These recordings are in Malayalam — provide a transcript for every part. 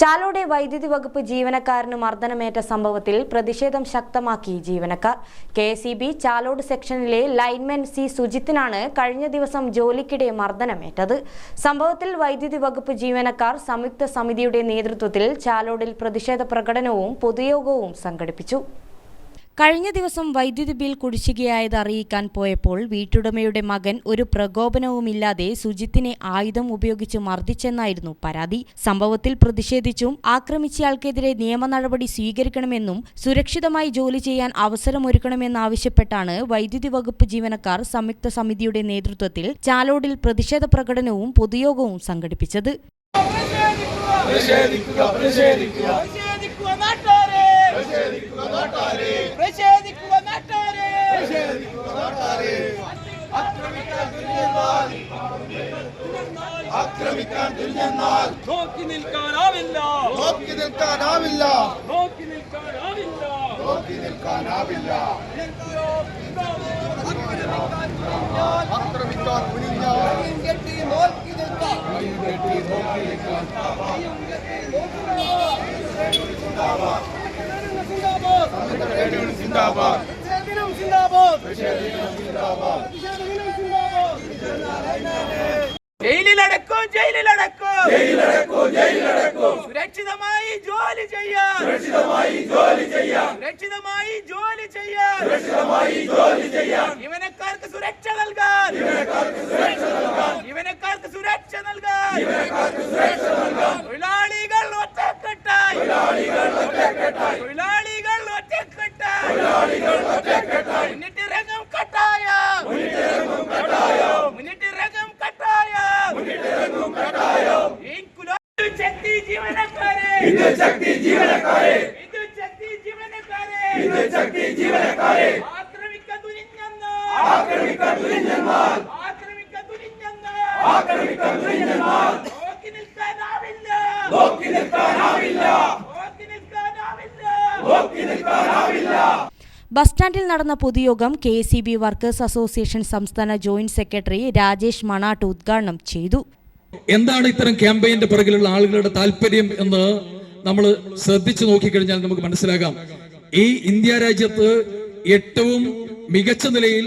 ചാലോടെ വൈദ്യുതി വകുപ്പ് ജീവനക്കാരന് മർദ്ദനമേറ്റ സംഭവത്തിൽ പ്രതിഷേധം ശക്തമാക്കി ജീവനക്കാർ. കെ ഇ ബി ചാലോട് സെക്ഷനിലെ ലൈൻമാൻ സി സുജിത്തിനാണ് കഴിഞ്ഞ ദിവസം ജോലിക്കിടെ മർദ്ദനമേറ്റത്. സംഭവത്തിൽ വൈദ്യുതി വകുപ്പ് ജീവനക്കാർ സംയുക്ത സമിതിയുടെ നേതൃത്വത്തിൽ ചാലോടിൽ പ്രതിഷേധ പ്രകടനവും പൊതുയോഗവും സംഘടിപ്പിച്ചു. കഴിഞ്ഞ ദിവസം വൈദ്യുതി ബിൽ കുടിശ്ശികയായത് അറിയിക്കാൻ പോയപ്പോൾ വീട്ടുടമയുടെ മകൻ ഒരു പ്രകോപനവുമില്ലാതെ സുജിത്തിനെ ആയുധം ഉപയോഗിച്ച് മർദ്ദിച്ചെന്നായിരുന്നു പരാതി. സംഭവത്തിൽ പ്രതിഷേധിച്ചും ആക്രമിച്ചയാൾക്കെതിരെ നിയമ നടപടി സ്വീകരിക്കണമെന്നും സുരക്ഷിതമായി ജോലി ചെയ്യാൻ അവസരമൊരുക്കണമെന്നാവശ്യപ്പെട്ടാണ് വൈദ്യുതി വകുപ്പ് ജീവനക്കാർ സംയുക്ത സമിതിയുടെ നേതൃത്വത്തിൽ ചാലോടിൽ പ്രതിഷേധ പ്രകടനവും പൊതുയോഗവും സംഘടിപ്പിച്ചത്. പ്രതിഷേധിക്കുക പ്രതിഷേധിക്കുക. പ്രതിഷേധിക്കുക നാട്ടാരെ. ആക്രമിക്കാൻ തുനിഞ്ഞെന്നാൽ നോക്കി നിൽക്കാനാവില്ല. നോക്കി നിൽക്കാനാവില്ല. നോക്കി നിൽക്കാനാവില്ല. നോക്കി നിൽക്കാനാവില്ല. ആക്രമിക്കാൻ തുനിഞ്ഞാൽ കെട്ടി നോക്കി നിൽക്കാം കെട്ടി നോക്കി നിൽക്കാൻ ജയിലിലടക്കും ജയിലിലടക്കും. ജയിലടക്കൂ ജയിലടക്കൂ സുരക്ഷിതമായി ജോലി ചെയ്യാം. സുരക്ഷിതമായി ജോലി ചെയ്യാം. സുരക്ഷിതമായി ജോലി ചെയ്യാം സുരക്ഷിതമായി ജോലി ചെയ്യാം ജീവനക്കാർക്ക് സുരക്ഷ നൽകാൻ. ജീവനക്കാർക്ക് നിൽക്കാനാവില്ല ബസ് സ്റ്റാൻഡിൽ നടന്ന പൊതുയോഗം K C B workers association സംസ്ഥാന ജോയിന്റ് സെക്രട്ടറി രാജേഷ് മണാട്ട് ഉദ്ഘാടനം ചെയ്തു. എന്താണ് ഇത്തരം ക്യാമ്പയിന്റെ പിറകിലുള്ള ആളുകളുടെ താല്പര്യം എന്ന് നമ്മൾ ശ്രദ്ധിച്ചു നോക്കിക്കഴിഞ്ഞാൽ നമുക്ക് മനസ്സിലാകാം. ഈ ഇന്ത്യ രാജ്യത്ത് ഏറ്റവും മികച്ച നിലയിൽ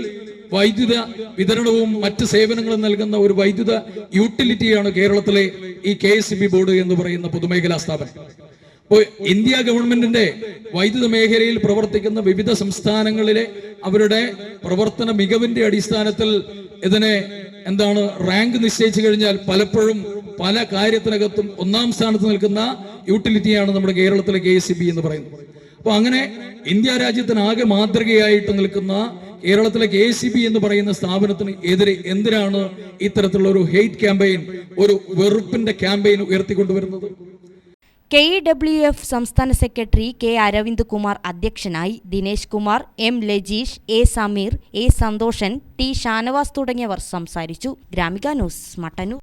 വൈദ്യുത വിതരണവും മറ്റ് സേവനങ്ങളും നൽകുന്ന ഒരു വൈദ്യുത യൂട്ടിലിറ്റിയാണ് കേരളത്തിലെ ഈ കെ ബോർഡ് എന്ന് പറയുന്ന പൊതുമേഖലാ സ്ഥാപനം. ഇപ്പോൾ ഇന്ത്യ ഗവൺമെന്റിന്റെ വൈദ്യുത മേഖലയിൽ പ്രവർത്തിക്കുന്ന വിവിധ സംസ്ഥാനങ്ങളിലെ അവരുടെ പ്രവർത്തന മികവിന്റെ അടിസ്ഥാനത്തിൽ ഇതിനെ എന്താണ് റാങ്ക് നിശ്ചയിച്ചു കഴിഞ്ഞാൽ പലപ്പോഴും പല കാര്യത്തിനകത്തും ഒന്നാം സ്ഥാനത്ത് നിൽക്കുന്ന യൂട്ടിലിറ്റിയാണ് നമ്മുടെ കേരളത്തിലെ കെ എന്ന് പറയുന്നത്. അപ്പൊ അങ്ങനെ ഇന്ത്യ രാജ്യത്തിനാകെ മാതൃകയായിട്ട് നിൽക്കുന്ന കേരളത്തിലെ കെ സി ബി എന്ന് പറയുന്ന സ്ഥാപനത്തിന് എതിരെ എന്തിനാണ് ഇത്തരത്തിലുള്ള ഒരു ഹെയ്റ്റ് ക്യാമ്പയിൻ ഒരു വെറുപ്പിന്റെ ക്യാമ്പയിൻ ഉയർത്തിക്കൊണ്ടുവരുന്നത്? കെ ഇ ഡബ്ല്യു എഫ് സംസ്ഥാന സെക്രട്ടറി കെ അരവിന്ദ് കുമാർ അധ്യക്ഷനായി Dinesh Kumar M Lajeesh A Sameer A Santhoshan T Shanavas തുടങ്ങിയവർ സംസാരിച്ചു. ഗ്രാമിക ന്യൂസ് മട്ടന്നൂർ.